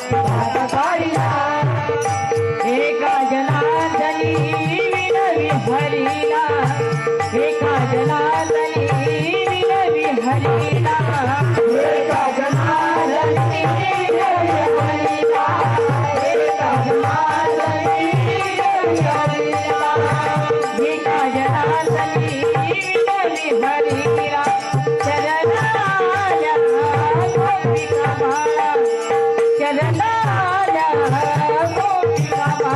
बोलैया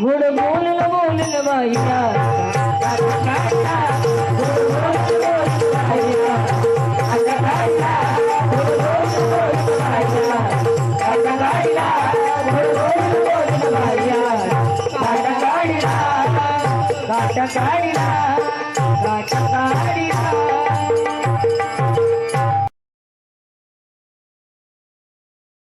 गोड बोल बोल बाईया Kaila.